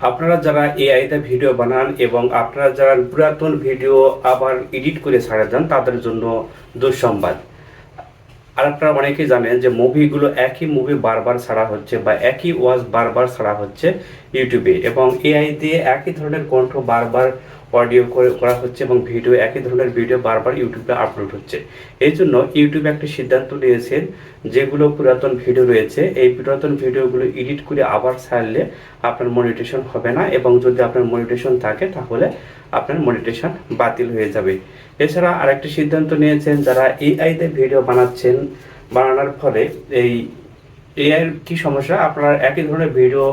আপনারা যারা এআইতে ভিডিও বানান এবং আপনারা যারা পুরাতন ভিডিও আবার এডিট করে ছাড়া যান, তাদের জন্য দুঃসংবাদ। আর আপনারা অনেকেই জানেন যে মুভিগুলো একই মুভি বারবার ছাড়া হচ্ছে বা একই ওয়াজ বারবার ছাড়া হচ্ছে ইউটিউবে এবং এআই দিয়ে একই ধরনের কণ্ঠ বারবার অডিও করে হচ্ছে এবং ভিডিও, একই ধরনের ভিডিও বারবার ইউটিউবে আপলোড হচ্ছে। এই জন্য ইউটিউব একটি সিদ্ধান্ত নিয়েছেন যেগুলো পুরাতন ভিডিও রয়েছে, এই পুরাতন ভিডিওগুলো এডিট করে আবার ছাড়লে আপনার মনিটেশন হবে না এবং যদি আপনার মনিটেশন থাকে তাহলে আপনার মনিটেশন বাতিল হয়ে যাবে। এছাড়া আরেকটি সিদ্ধান্ত নিয়েছেন যারা এআইতে ভিডিও বানাচ্ছেন, বানানোর ফলে এই এআইয়ের কি সমস্যা? আপনারা একই ধরনের ভিডিও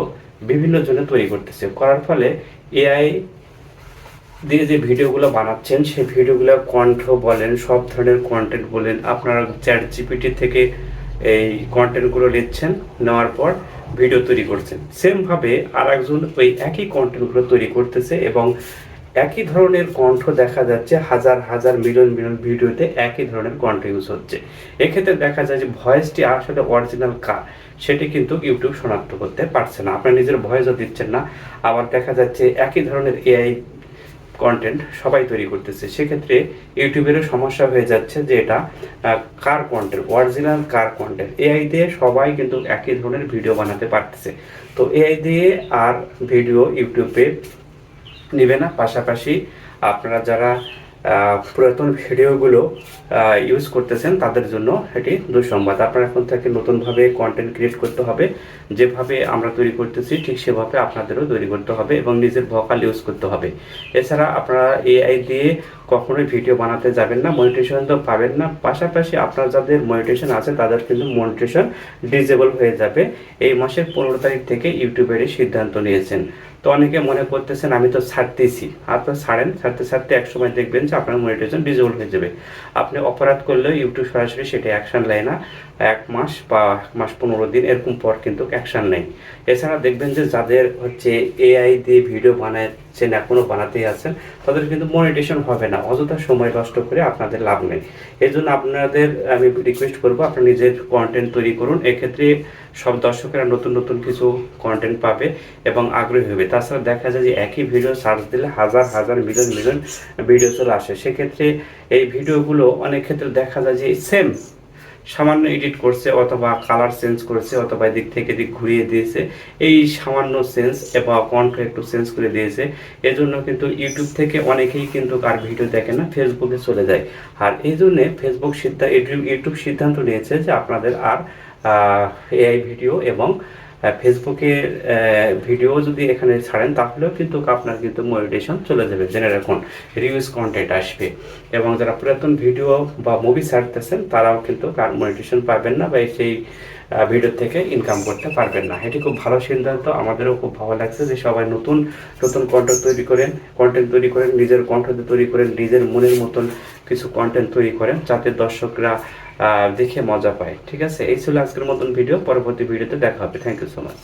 বিভিন্ন জনে তৈরি করতেছে। করার ফলে এআই দিয়ে যে ভিডিওগুলো বানাচ্ছেন, সেই ভিডিওগুলো কণ্ঠ বলেন, সব ধরনের কন্টেন্ট বলেন, আপনারা চ্যাট জিপিটি থেকে এই কন্টেন্টগুলো নিচ্ছেন, নেওয়ার পর ভিডিও তৈরি করছেন। সেমভাবে আর একজন ওই একই কন্টেন্টগুলো তৈরি করতেছে এবং একই ধরনের কণ্ঠ দেখা যাচ্ছে, হাজার হাজার, মিলিয়ন মিলিয়ন ভিডিওতে একই ধরনের কণ্ঠ ইউজ হচ্ছে। এক্ষেত্রে দেখা যায় যে ভয়েসটি আসলে অরিজিনাল কার? সেটি কিন্তু ইউটিউব শনাক্ত করতে পারছে না। আপনার নিজের ভয়েসও দিচ্ছেন না। আবার দেখা যাচ্ছে একই ধরনের এআই কন্টেন্ট সবাই তৈরি করতেছে, সেক্ষেত্রে ইউটিউবেরও সমস্যা হয়ে যাচ্ছে যে এটা কার কন্টেন্ট অরিজিনাল কার কন্টেন্ট এআই দিয়ে সবাই কিন্তু একই ধরনের ভিডিও বানাতে পারতেছে। তো এআই দিয়ে আর ভিডিও ইউটিউবে নেবে না, পাশাপাশি আপনারা যারা পুরাতন ভিডিওগুলো ইউজ করতেছেন, তাদের জন্য এটি দুঃসংবাদ। আপনার এখন থেকে নতুনভাবে কন্টেন্ট ক্রিয়েট করতে হবে, যেভাবে আমরা তৈরি করতেছি, ঠিক সেভাবে আপনাদেরও তৈরি করতে হবে এবং নিজের ভকাল ইউজ করতে হবে। এছাড়া আপনারা এআই দিয়ে কখনোই ভিডিও বানাতে যাবেন না মনিটেশন তো পাবেন না। পাশাপাশি আপনার যাদের মনিটেশন আছে, তাদের কিন্তু মনিটেশন ডিজেবল হয়ে যাবে। এই মাসের পনেরো তারিখ থেকে ইউটিউবের সিদ্ধান্ত নিয়েছেন। তো অনেকে মনে করতেছেন, আমি তো ছাড়তেছি। আপনার ছাড়েন, ছাড়তে ছাড়তে এক সময় দেখবেন যে আপনার মনিটেশন ডিজেবল হয়ে যাবে। আপনি অপরাধ করলেও ইউটিউব সরাসরি সেটা অ্যাকশন নেয় না। এক মাস বা এক মাস পনেরো দিন এরকম পর কিন্তু অ্যাকশন নেই এছাড়া দেখবেন যে যাদের হচ্ছে এআই দিয়ে ভিডিও বানাচ্ছেন এখনও বানাতেই আছেন, তাদের কিন্তু মনিটেশন হবে না। অযথা সময় নষ্ট করে আপনাদের লাভ নেই। এই জন্য আপনাদের আমি রিকোয়েস্ট করব আপনি নিজের কন্টেন্ট তৈরি করুন। এক্ষেত্রে সব দর্শকেরা নতুন নতুন কিছু কন্টেন্ট পাবে এবং আগ্রহী হবে। তাছাড়া দেখা যায় যে একই ভিডিও সার্চ দিলে হাজার হাজার, মিলিয়ন মিলিয়ন ভিডিও চলে আসে, সেক্ষেত্রে এই ভিডিওগুলো অনেক ক্ষেত্রে দেখা যায় যে সেম সামান্য এডিট করছে অথবা কালার চেঞ্জ করেছে অথবা এদিক থেকে এদিক ঘুরিয়ে দিয়েছে। এই সামান্য সেন্স এবং কণ্ঠ একটু চেঞ্জ করে দিয়েছে। এজন্য কিন্তু ইউটিউব থেকে অনেকেই কিন্তু আর ভিডিও দেখে না ফেসবুকে চলে যায়। আর এই জন্যে ফেসবুক সিদ্ধান্ত ইউটিউব সিদ্ধান্ত নিয়েছে যে আপনাদের আর এআই ভিডিও এবং ফেসবুকে ভিডিও যদি এখানে ছাড়েন, তাহলেও কিন্তু আপনার কিন্তু মনিটেশন চলে যাবে, জেনে রাখুন। রিউজ কন্টেন্ট আসবে। এবং যারা পুরাতন ভিডিও বা মুভি ছাড়তেছেন, তারাও কিন্তু কার মনিটেশন পাবেন না বা সেই ভিডিও থেকে ইনকাম করতে পারবেন না। এটি খুব ভালো সিদ্ধান্ত, আমাদেরও খুব ভালো লাগছে যে সবাই নতুন নতুন কন্টেন্ট তৈরি করেন কন্টেন্ট তৈরি করেন, নিজের কণ্ঠ তৈরি করেন, নিজের মনের মতন কিছু কন্টেন্ট তৈরি করেন, যাতে দর্শকরা দেখে মজা পায়। ঠিক আছে? এই ছিল আজকের মতন ভিডিও পরবর্তী ভিডিওতে দেখা হবে। Thank you so much